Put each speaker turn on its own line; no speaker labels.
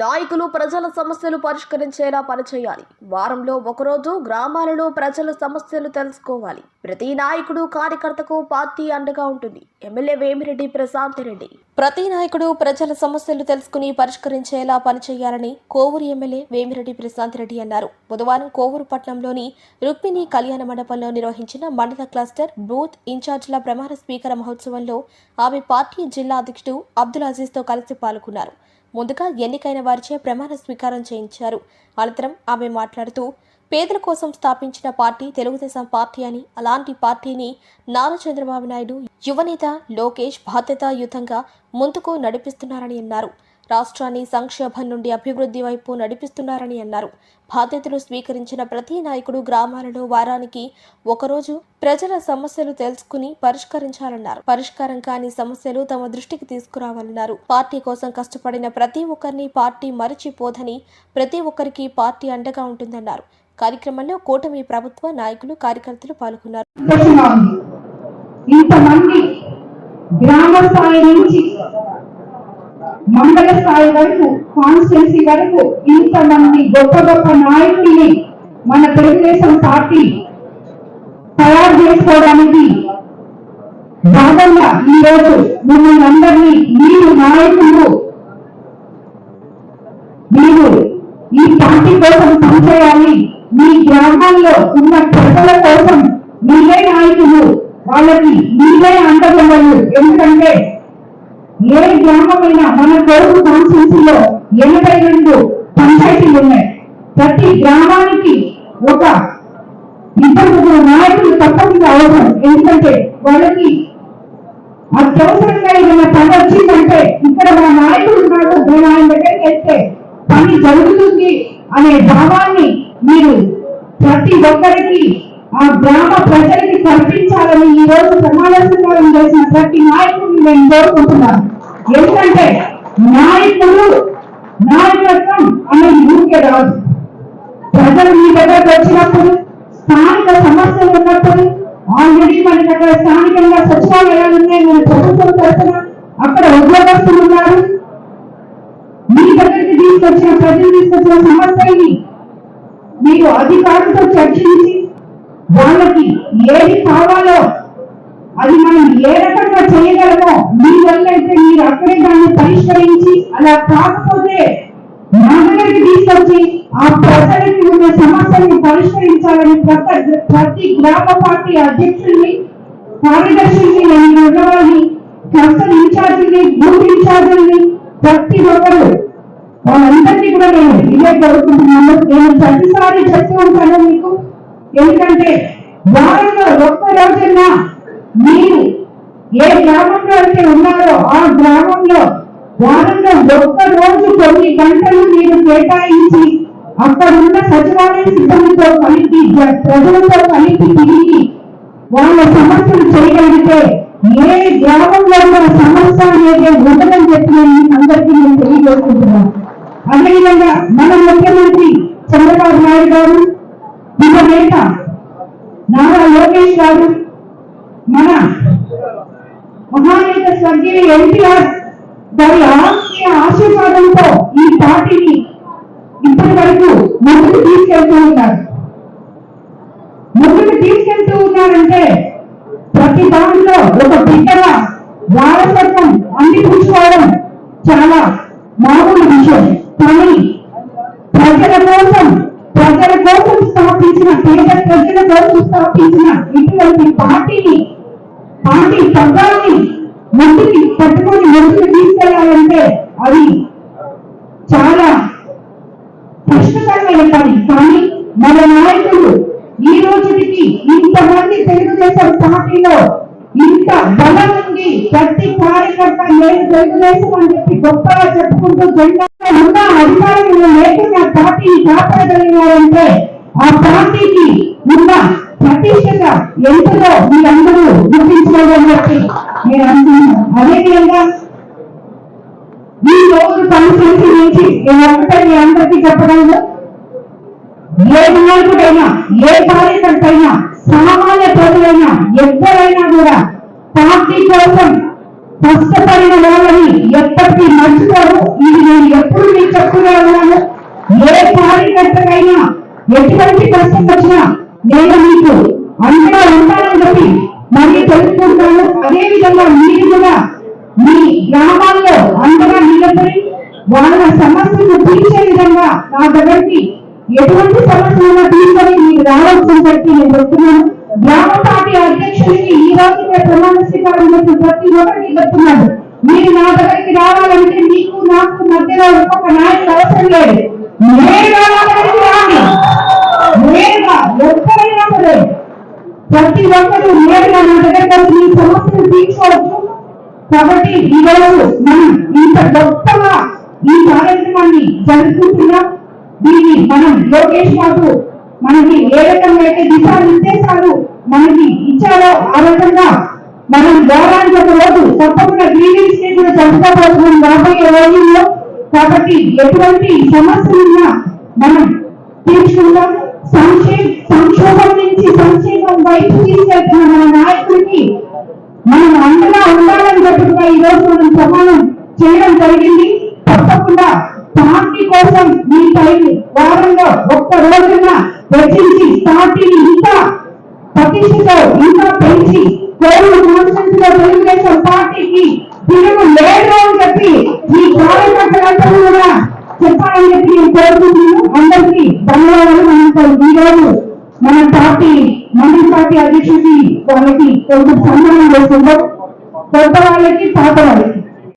నాయకులు ప్రజల సమస్యలు పరిష్కరించేలా పనిచేయాలి. వారంలో ఒకరోజు గ్రామాలలో ప్రజల సమస్యలు తెలుసుకోవాలి. ప్రతి నాయకుడు కార్యకర్తకు పార్టీ అండగా ఉంటుంది. ఎమ్మెల్యే వేమిరెడ్డి ప్రశాంత్ రెడ్డి. ప్రతి నాయకుడు ప్రజల సమస్యలు తెలుసుకుని పరిష్కరించేలా పనిచేయాలని కోవూరు ఎమ్మెల్యే వేమిరెడ్డి ప్రశాంత్ రెడ్డి అన్నారు. బుధవారం కోవూరు పట్టణంలోని రుక్మిణి కళ్యాణ మండపంలో నిర్వహించిన మండల క్లస్టర్ బూత్ ఇన్ఛార్జ్ల ప్రమాణ స్వీకార మహోత్సవంలో ఆమె పార్టీ జిల్లా అధ్యక్షుడు అబ్దుల్ అజీజ్తో కలిసి పాల్గొన్నారు. ముందుగా ఎన్నికైన వారిచే ప్రమాణ స్వీకారం చేయించారు. అనంతరం ఆమె మాట్లాడుతూ పేదల కోసం స్థాపించిన పార్టీ తెలుగుదేశం పార్టీ అని అలాంటి పార్టీని నారా చంద్రబాబు నాయుడు యువనేత లోకేష్ బాధ్యతాయుతంగా ముందుకు నడిపిస్తున్నారని అన్నారు. రాష్ట్రాన్ని సంక్షోభం నుండి అభివృద్ధి వైపు నడిపిస్తున్నారని అన్నారు. బాధ్యతలు స్వీకరించిన ప్రతి నాయకుడు గ్రామాలలో వారానికి ఒకరోజు ప్రజల సమస్యలు తెలుసుకుని పరిష్కరించాలన్నారు. పరిష్కారం కాని సమస్యలు తమ దృష్టికి తీసుకురావాలన్నారు. పార్టీ కోసం కష్టపడిన ప్రతి ఒక్కరిని పార్టీ మరిచిపోదని ప్రతి ఒక్కరికి పార్టీ అండగా ఉంటుందన్నారు. కార్యక్రమంలో కూటమి ప్రభుత్వ నాయకులు కార్యకర్తలు పాల్గొన్నారు.
ఇంతమంది గ్రామ స్థాయి నుంచి మండల స్థాయి వరకు కాన్స్టిట్యున్సీ వరకు ఇంతమంది గొప్ప గొప్ప నాయకుల్ని మన తెలుగుదేశం పార్టీ తయారు చేసుకోవడానికి భాగంగా ఈ రోజు మిమ్మల్ని అందరినీ మీరు నాయకులు మీరు ఈ పార్టీ కోసం పనిచేయాలి. మీ గ్రామాల్లో ఉన్న ప్రజల కోసం మీరే నాయకులు. వాళ్ళకి మీరే అండగలరు ఎందుకంటే ఏ గ్రామమైనా మన కొడుకు కాన్స్టిట్యూన్సీలో ఎనభై రెండు పంచాయతీలు ఉన్నాయి. ప్రతి గ్రామానికి ఒక ఇద్దరు ముగ్గురు నాయకులు తప్పకుండా అవసరం. ఎందుకంటే వాళ్ళకి అత్యవసరంగా ఏదైనా పని వచ్చిందంటే ఇక్కడ మా నాయకుడు ఉన్నాడు నేను ఆయన దగ్గరికి వెళ్తే పని జరుగుతుంది అనే భావాన్ని మీరు ప్రతి ఒక్కరికి ఆ గ్రామ ప్రజలకి కల్పించాలని ఈ రోజు సమావేశంగా చేసిన ప్రతి నాయకుడిని నేను కోరుకుంటున్నాను. ఎందుకంటే నాయకుడు నాయకత్వం అనేది ఊరికే రాదు ప్రజలు మీ దగ్గరకు వచ్చినప్పుడు స్థానిక సమస్యలు ఉన్నప్పుడు ఆల్రెడీ మనకి అక్కడ స్థానికంగా సచివాలయాలు ఉన్నాయి నేను ప్రభుత్వం తరఫున అక్కడ ఉద్యోగస్తులు ఉన్నారు. మీ దగ్గరికి తీసుకొచ్చిన ప్రజలు తీసుకొచ్చిన సమస్యని మీరు అధికారులతో చర్చించి వాళ్ళకి ఏది కావాలో అది మనం ఏ రకంగా చేయగలమో మీ వల్ల అయితే మీరు అక్కడే దాన్ని పరిష్కరించి అలా కాకపోతే నా దగ్గరికి తీసుకొచ్చి ఆ ప్రజలకి ఉన్న సమస్యలను పరిష్కరించాలని ప్రతి ప్రతి గ్రామ పార్టీ అధ్యక్షుల్ని కార్యదర్శుల్ని నేను ఉన్నవాళ్ళని కస్టల్ ఇన్ఛార్జిని బూత్ ఇన్ఛార్జిని ప్రతి ఒక్కరు వాళ్ళందరినీ కూడా నేను ఇదే కోరుకుంటున్నాను. నేను ప్రతిసారి చెప్తూ ఉంటాను మీకు. ఎందుకంటే వారంలో ఒక్క రోజున మీరు ఏ గ్రామంలో అయితే ఉన్నారో ఆ గ్రామంలో వారంలో ఒక్క రోజు కొన్ని గంటలు మీరు కేటాయించి అక్కడ ఉన్న సచివాలయ సిబ్బందితో కలిపి ప్రజలతో కలిపి తిరిగి వాళ్ళ సమస్యలు చేయగలిగితే ఏ గ్రామంలో ఉన్న సమస్య అనేది ఉండదని చెప్పి నేను అందరికీ నేను తెలియజేసుకుంటున్నాను. అదేవిధంగా మన ముఖ్యమంత్రి చంద్రబాబు నాయుడు గారు యువ నేత నారా లోకేష్ గారు మన మహానేత స్వర్గీయ ఎన్టీఆర్ గారి ఆత్మీయ ఆశీర్వాదంతో ఈ పార్టీని ఇప్పటి వరకు ముందుకు తీసుకెళ్తూ ఉన్నారు. ముందుకు తీసుకెళ్తూ ఉన్నారంటే ప్రతి దాంట్లో ఒక బిడ్డగా వారసత్వం అందిపుచ్చుకోవడం ముందుకి పట్టుకొని ముందుకు తీసుకెళ్ళాలంటే అది చాలా కష్టతరమైన పని కానీ మన నాయకులు ఈ రోజుకి ఇంతమంది తెలుగుదేశం పార్టీలో ఇంత బలం ఉంది ప్రతి కార్యకర్త నేను తెలుగుదేశం అని చెప్పి గొప్పగా చెప్పుకుంటూ జెండా ఉన్న అధికారులు లేకుండా పార్టీని కాపాడగలిగారంటే ఆ పార్టీకి ఉన్న ప్రతిష్టత ఎంతలో మీరందరూ గుర్తించుకోవాలని చెప్పి మీరు అందరూ అదేవిధంగా ఈ రోజు కాన్స్టిట్యూన్సీ నుంచి నేను ఒకటే మీ అందరికీ చెప్పగలను? ఏ నాయకుడైనా ఏ కార్యకర్త సామాన్య ప్రజలైనా ఎవరైనా కూడా పార్టీ కోసం కష్టపడిన వాళ్ళని ఎప్పటికీ మర్చిపోరు. ఇది నేను ఎప్పుడు మీకు చెప్తూనే ఉన్నాను. ఏ కార్యకర్తకైనా ఎటువంటి కష్టం వచ్చినా నేను మీకు అండగా ఉంటానని చెప్పి మళ్ళీ తెలుసుకుంటాను అదే విధంగా మీరు కూడా మీ గ్రామాల్లో అంతగా నిలబడి వాళ్ళ సమస్యను తీర్చే విధంగా నా దగ్గరికి ఎటువంటి సమస్యలను తీసుకొని మీరు రావాల్సిన చెప్పి నేను చెప్తున్నాను గ్రామ పార్టీ అధ్యక్షుడికి ఈ రోజు ప్రమాణ స్వీకారం చేసిన ప్రతి ఒక్కరికి చెప్తున్నాను మీరు నా దగ్గరికి రావాలంటే మీకు నాకు మధ్యలో ఒక్కొక్క నాయకుడు అవసరం లేదు. నేరుగా నా దగ్గరికి రాండి నేరుగా ఎక్కడైనా సరే ప్రతి ఒక్కరు నేరుగా నా దగ్గర వచ్చి మీ సమస్యలు తీర్చుకోవచ్చు కాబట్టి ఈరోజు మనం ఇంత గొప్పగా ఈ కార్యక్రమాన్ని జరుపుకుంటున్నాం. దీన్ని మనం లోకేష్ బాబు మనకి ఏ రకంగా అయితే దిశా నిర్దేశాలు మనకి ఇచ్చారో ఆ రకంగా మనం గౌరవానికి ఒక రోజు తప్పకుండా గ్రీవింగ్స్ని కూడా జరుపుకోబోతున్నాం రాబోయే రోజుల్లో. కాబట్టి ఎటువంటి సమస్యలున్నా మనం తీర్చుకుందాం. సంక్షేమ సంక్షోభం నుంచి సంక్షేమం వైపు తీసుకెళ్తున్న మన నాయకుడికి మనం అండగా ఉండాలని చెప్పిగా ఈ రోజు మనం ప్రమాణం చేయడం జరిగింది. తప్పకుండా పార్టీ కోసం మీ టైం వారంలో ఒక్క రోజున వెచ్చించి పార్టీని ఇంకా ప్రతిష్టతో ఇంకా పెంచి కోవిడ్ కాన్స్టెన్స్లో తెలుగుదేశం పార్టీకి తిరుగు లేదు అని చెప్పి ఈ కార్యకర్తలందరూ కూడా చెప్పాలని చెప్పి నేను కోరుకుంటున్నాను. అందరికీ ధన్యవాదాలు. మనం ఈ రోజు మన పార్టీ మండలి పార్టీ అధ్యక్షుడికి వాళ్ళకి కొంచెం సన్మానం చేస్తుంటాం. కొత్త వాళ్ళకి పాత వాళ్ళకి.